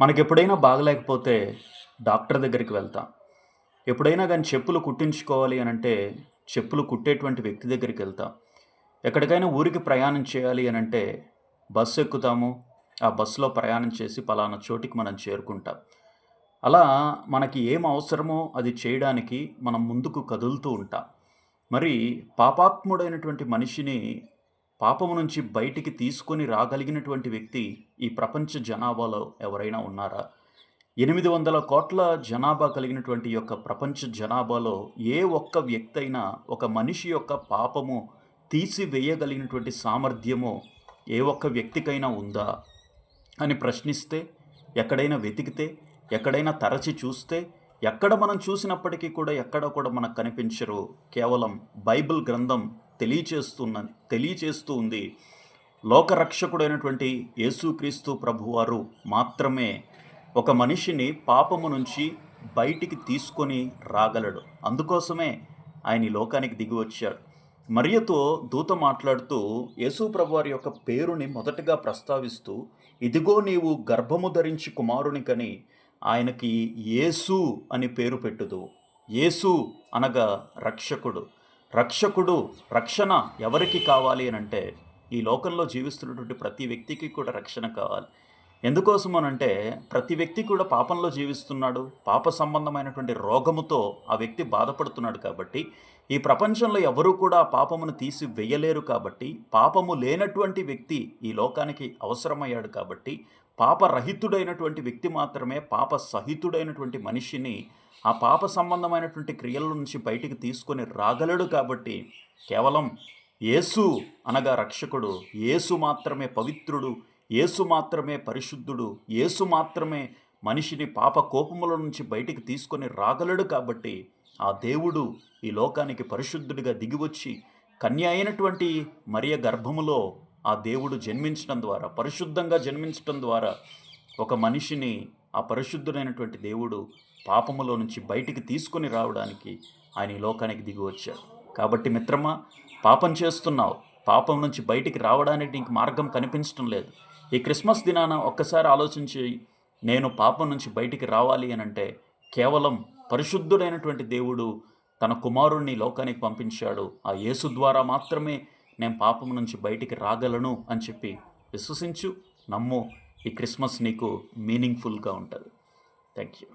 మనకి ఎప్పుడైనా బాగలేకపోతే డాక్టర్ దగ్గరికి వెళ్తాం. ఎప్పుడైనా కానీ చెప్పులు కుట్టించుకోవాలి అని అంటే చెప్పులు కుట్టేటువంటి వ్యక్తి దగ్గరికి వెళ్తాం. ఎక్కడికైనా ఊరికి ప్రయాణం చేయాలి అని అంటే బస్సు ఎక్కుతాము. ఆ బస్సులో ప్రయాణం చేసి పలానా చోటికి మనం చేరుకుంటాం. అలా మనకి ఏం అవసరమో అది చేయడానికి మనం ముందుకు కదులుతూ ఉంటాం. మరి పాపాత్ముడైనటువంటి మనిషిని పాపము నుంచి బయటికి తీసుకొని రాగలిగినటువంటి వ్యక్తి ఈ ప్రపంచ జనాభాలో ఎవరైనా ఉన్నారా? ఎనిమిది వందల కోట్ల జనాభా కలిగినటువంటి యొక్క ప్రపంచ జనాభాలో ఏ ఒక్క వ్యక్తి అయినా ఒక మనిషి యొక్క పాపము తీసివేయగలిగినటువంటి సామర్థ్యము ఏ ఒక్క వ్యక్తికైనా ఉందా? అని ప్రశ్నిస్తే ఎక్కడైనా వెతికితే ఎక్కడైనా తరచి చూస్తే ఎక్కడ మనం చూసినప్పటికీ కూడా ఎక్కడ కూడా మనకు కనిపించరు. కేవలం బైబిల్ గ్రంథం తెలియచేస్తున్న తెలియచేస్తూ ఉంది లోకరక్షకుడైనటువంటి యేసుక్రీస్తు ప్రభువారు మాత్రమే ఒక మనిషిని పాపము నుంచి బయటికి తీసుకొని రాగలడు. అందుకోసమే ఆయన ఈ లోకానికి దిగి వచ్చాడు. మరియతో దూత మాట్లాడుతూ యేసు ప్రభువారి యొక్క పేరుని మొదటగా ప్రస్తావిస్తూ ఇదిగో నీవు గర్భము ధరించి కుమారుని కని ఆయనకి యేసు అని పేరు పెట్టుదు. యేసు అనగా రక్షకుడు. రక్షకుడు రక్షణ ఎవరికి కావాలి అని అంటే ఈ లోకంలో జీవిస్తున్నటువంటి ప్రతి వ్యక్తికి కూడా రక్షణ కావాలి. ఎందుకోసం అనంటే ప్రతి వ్యక్తి కూడా పాపంలో జీవిస్తున్నాడు. పాప సంబంధమైనటువంటి రోగముతో ఆ వ్యక్తి బాధపడుతున్నాడు కాబట్టి ఈ ప్రపంచంలో ఎవరూ కూడా పాపమును తీసి వేయలేరు కాబట్టి పాపము లేనటువంటి వ్యక్తి ఈ లోకానికి అవసరమయ్యాడు కాబట్టి పాపరహితుడైనటువంటి వ్యక్తి మాత్రమే పాప సహితుడైనటువంటి మనిషిని ఆ పాప సంబంధమైనటువంటి క్రియల నుంచి బయటికి తీసుకొని రాగలడు కాబట్టి కేవలం యేసు అనగా రక్షకుడు యేసు మాత్రమే పవిత్రుడు యేసు మాత్రమే పరిశుద్ధుడు యేసు మాత్రమే మనిషిని పాప కోపముల నుంచి బయటికి తీసుకొని రాగలడు కాబట్టి ఆ దేవుడు ఈ లోకానికి పరిశుద్ధుడిగా దిగివచ్చి కన్య అయినటువంటి మరియ గర్భములో ఆ దేవుడు జన్మించడం ద్వారా పరిశుద్ధంగా జన్మించడం ద్వారా ఒక మనిషిని ఆ పరిశుద్ధుడైనటువంటి దేవుడు పాపములో నుంచి బయటికి తీసుకొని రావడానికి ఆయన ఈ లోకానికి దిగి వచ్చాడు. కాబట్టి మిత్రమా పాపం చేస్తున్నావు. పాపం నుంచి బయటికి రావడానికి నీకు మార్గం కనిపించడం లేదు. ఈ క్రిస్మస్ దినాన ఒక్కసారి ఆలోచించి నేను పాపం నుంచి బయటికి రావాలి అని అంటే కేవలం పరిశుద్ధుడైనటువంటి దేవుడు తన కుమారుణ్ణి లోకానికి పంపించాడు. ఆ యేసు ద్వారా మాత్రమే నేను పాపం నుంచి బయటికి రాగలను అని చెప్పి విశ్వసించు. నమ్ము ఈ క్రిస్మస్ నీకు మీనింగ్ఫుల్గా ఉంటుంది. Thank you